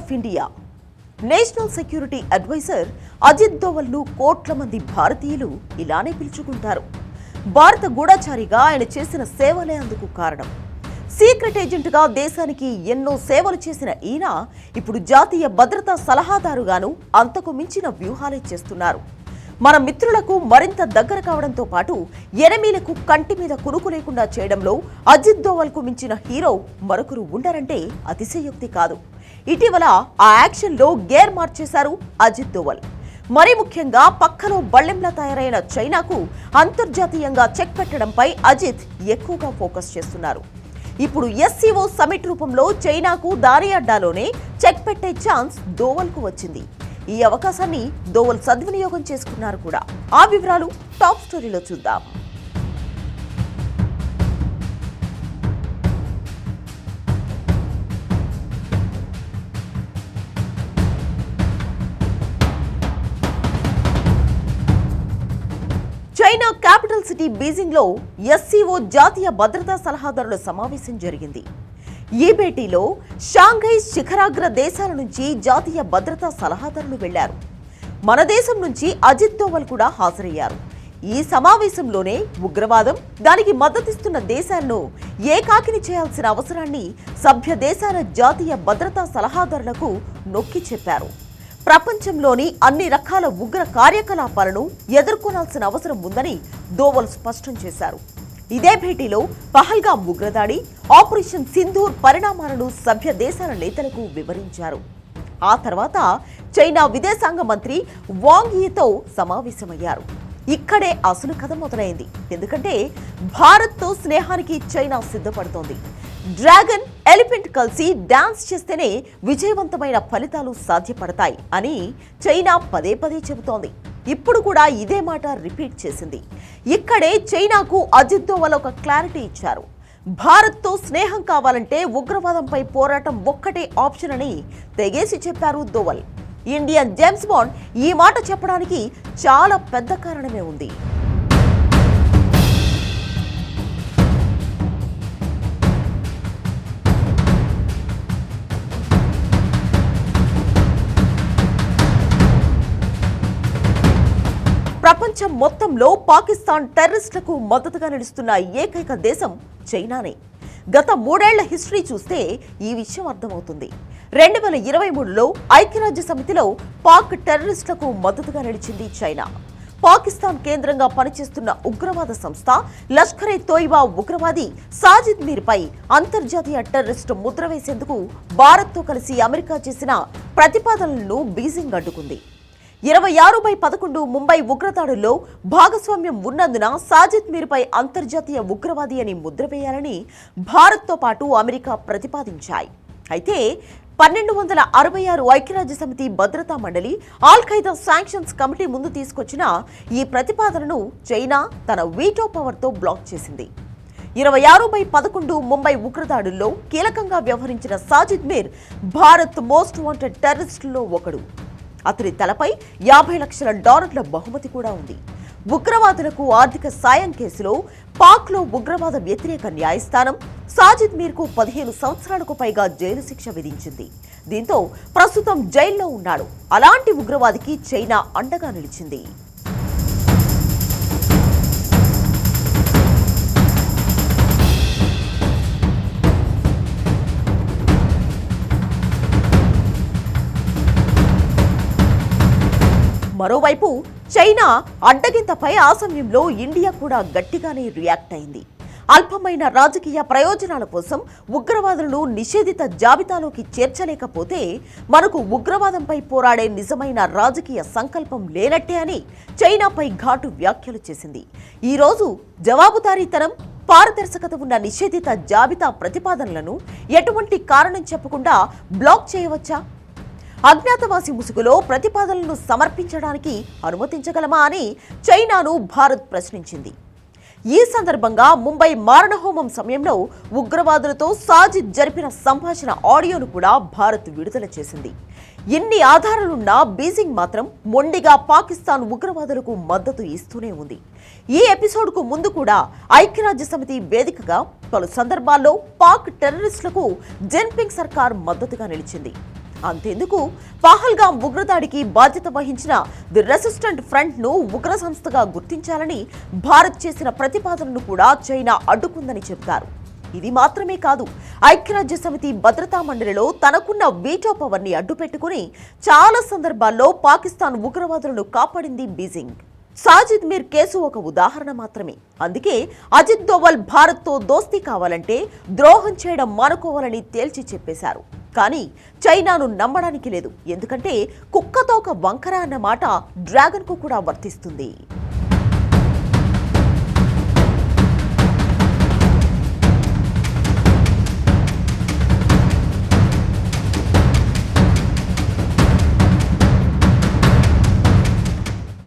Of India. National security adviser Ajit దోవల్ను కోట్ల మంది భారతీయులు ఇలానే పిలుచుకుంటారు. భారత గూఢచారిగా ఆయన చేసిన సేవలే అందుకు కారణం. సీక్రెట్ ఏజెంట్గా దేశానికి ఎన్నో సేవలు చేసిన ఈయన ఇప్పుడు జాతీయ భద్రతా సలహాదారుగాను అంతకు మించిన వ్యూహాలే చేస్తున్నారు. మన మిత్రులకు మరింత దగ్గర కావడంతో పాటు ఎనమీలకు కంటి మీద కురుకు లేకుండా చేయడంలో అజిత్ దోవల్కు మించిన హీరో మరొకరు ఉండరంటే అతిశయోక్తి కాదు. ఇటీవల ఆ యాక్షన్లో గేర్ మార్చేశారు అజిత్ దోవల్. మరీ ముఖ్యంగా పక్కలో బళ్ళెంలా తయారైన చైనాకు అంతర్జాతీయంగా చెక్ పెట్టడంపై అజిత్ ఎక్కువగా ఫోకస్ చేస్తున్నారు. ఇప్పుడు ఎస్సీఓ సమిట్ రూపంలో చైనాకు దారి అడ్డాలోనే చెక్ పెట్టే ఛాన్స్ దోవల్కు వచ్చింది. ఈ అవకాశాన్ని దోవల్ సద్వినియోగం చేసుకున్నారు కూడా. ఆ వివరాలు టాప్ స్టోరీలో చూద్దాం. చైనా క్యాపిటల్ సిటీ బీజింగ్లో ఎస్సీఓ జాతీయ భద్రతా సలహాదారుల సమావేశం జరిగింది. ఈ భేటీలో షాంఘై శిఖరాగ్ర దేశాల నుంచి జాతీయ భద్రతా సలహాదారులు వెళ్ళారు. మన దేశం నుంచి అజిత్ దోవల్ కూడా హాజరయ్యారు. ఈ సమావేశంలోనే ఉగ్రవాదం దానికి మద్దతిస్తున్న దేశాలను ఏకాకిని చేయాల్సిన అవసరాన్ని సభ్య దేశాల జాతీయ భద్రతా సలహాదారులకు నొక్కి చెప్పారు. ప్రపంచంలోని అన్ని రకాల ఉగ్ర కార్యకలాపాలను ఎదుర్కొనాల్సిన అవసరం ఉందని దోవల్ స్పష్టం చేశారు. ఇదే భేటీలో పహల్గా ఉగ్రదాడి ఆపరేషన్ సింధూర్ పరిణామాలను సభ్య దేశాల నేతలకు వివరించారు. ఆ తర్వాత చైనా విదేశాంగ మంత్రి వాంగ్యీతో సమావేశమయ్యారు. ఇక్కడే అసలు కథ మొదలైంది. ఎందుకంటే భారత్తో స్నేహానికి చైనా సిద్ధపడుతోంది. డ్రాగన్ ఎలిఫెంట్ కలిసి డాన్స్ చేస్తేనే విజయవంతమైన ఫలితాలు సాధ్యపడతాయి అని చైనా పదే పదే చెబుతోంది. ఇప్పుడు కూడా ఇదే మాట రిపీట్ చేసింది. ఇక్కడే చైనాకు అజిత్ దోవల్ ఒక క్లారిటీ ఇచ్చారు. భారత్తో స్నేహం కావాలంటే ఉగ్రవాదంపై పోరాటం ఒక్కటే ఆప్షన్ అని తెగేసి చెప్పారు దోవల్ ఇండియన్ జేమ్స్ బాండ్ ఈ మాట చెప్పడానికి చాలా పెద్ద కారణమే ఉంది. ప్రపంచం మొత్తంలో పాకిస్తాన్ టెర్రరిస్టులకు మద్దతుగా నిలుస్తున్న ఏకైక దేశం చైనానే. గత మూడేళ్ళ హిస్టరీ చూస్తే ఈ విషయం అర్థమవుతుంది. రెండు వేల ఇరవై మూడులో ఐక్యరాజ్య సమితిలో పాక్ టెర్రరిస్టులకు మద్దతుగా నిలిచింది చైనా. పాకిస్తాన్ కేంద్రంగా పనిచేస్తున్న ఉగ్రవాద సంస్థ లష్కరే తోయిబా ఉగ్రవాది సాజిద్ మీర్పై అంతర్జాతీయ టెర్రరిస్టు ముద్ర వేసేందుకు భారత్తో కలిసి అమెరికా చేసిన ప్రతిపాదనలను బీజింగ్ అడ్డుకుంది. ఇరవై ఆరు బై పదకొండు ముంబై ఉగ్రదాడుల్లో భాగస్వామ్యం ఉన్నందున సాజిద్ మీర్పై అంతర్జాతీయ ఉగ్రవాది అని ముద్ర వేయాలని భారత్తో పాటు అమెరికా ప్రతిపాదించాయి. అయితే పన్నెండు వందల అరవై ఆరు ఐక్యరాజ్య సమితి భద్రతా మండలి ఆల్ ఖైదా శాంక్షన్స్ కమిటీ ముందు తీసుకొచ్చిన ఈ ప్రతిపాదనను చైనా తన వీటో పవర్తో బ్లాక్ చేసింది. ఇరవై ఆరు బై పదకొండు ముంబై ఉగ్రదాడుల్లో కీలకంగా వ్యవహరించిన సాజిద్ మీర్ భారత్ మోస్ట్ వాంటెడ్ టెర్రరిస్టుల్లో ఒకడు. అతని తలపై యాభై లక్షల డాలర్ల బహుమతి కూడా ఉంది. ఉగ్రవాదులకు ఆర్థిక సాయం కేసులో పాక్లో ఉగ్రవాద వ్యతిరేక న్యాయస్థానం సాజిద్ మీర్కు పదిహేను సంవత్సరాలకు పైగా జైలు శిక్ష విధించింది. దీంతో ప్రస్తుతం జైల్లో ఉన్నాడు. అలాంటి ఉగ్రవాదికి చైనా అండగా నిలిచింది. మరోవైపు చైనా అడ్డగింతపై ఆ సమయంలో ఇండియా కూడా గట్టిగానే రియాక్ట్ అయింది. అల్పమైన రాజకీయ ప్రయోజనాల కోసం ఉగ్రవాదులను నిషేధిత జాబితాలోకి చేర్చలేకపోతే మనకు ఉగ్రవాదంపై పోరాడే నిజమైన రాజకీయ సంకల్పం లేనట్టే అని చైనాపై ఘాటు వ్యాఖ్యలు చేసింది. ఈరోజు జవాబుదారీతనం పారదర్శకత ఉన్న నిషేధిత జాబితా ప్రతిపాదనలను ఎటువంటి కారణం చెప్పకుండా బ్లాక్ చేయవచ్చా? అజ్ఞాతవాసి ముసుగులో ప్రతిపాదనలను సమర్పించడానికి అనుమతించగలమా అని చైనాను భారత్ ప్రశ్నించింది. ఈ సందర్భంగా ముంబై మారణహోమం సమయంలో ఉగ్రవాదులతో సాజిద్ జరిపిన సంభాషణ ఆడియోను కూడా భారత్ విడుదల చేసింది. ఎన్ని ఆధారాలున్నా బీజింగ్ మాత్రం మొండిగా పాకిస్తాన్ ఉగ్రవాదులకు మద్దతు ఇస్తూనే ఉంది. ఈ ఎపిసోడ్కు ముందు కూడా ఐక్యరాజ్య సమితి వేదికగా పలు సందర్భాల్లో పాక్ టెర్రరిస్టులకు జెన్పింగ్ సర్కార్ మద్దతుగా నిలిచింది. అంతేందుకు పహల్గాం ఉగ్రదాడికి బాధ్యత వహించిన ది రెసిస్టెంట్ ఫ్రంట్ను ఉగ్ర సంస్థగా గుర్తించాలని భారత్ చేసిన ప్రతిపాదనను కూడా చైనా అడ్డుకుందని చెబుతారు ఇది మాత్రమే కాదు ఐక్యరాజ్య సమితి భద్రతా మండలిలో తనకున్న వీటో పవర్ని అడ్డుపెట్టుకుని చాలా సందర్భాల్లో పాకిస్తాన్ ఉగ్రవాదులను కాపాడింది బీజింగ్. సాజిద్ మీర్ కేసు ఒక ఉదాహరణ మాత్రమే. అందుకే అజిత్ దోవల్ భారత్తో దోస్తీ కావాలంటే ద్రోహం చేయడం మానుకోవాలని తేల్చి చెప్పేశారు. కానీ చైనాను నమ్మడానికి లేదు. ఎందుకంటే కుక్కతోక వంకర అన్న మాట డ్రాగన్కు కూడా వర్తిస్తుంది.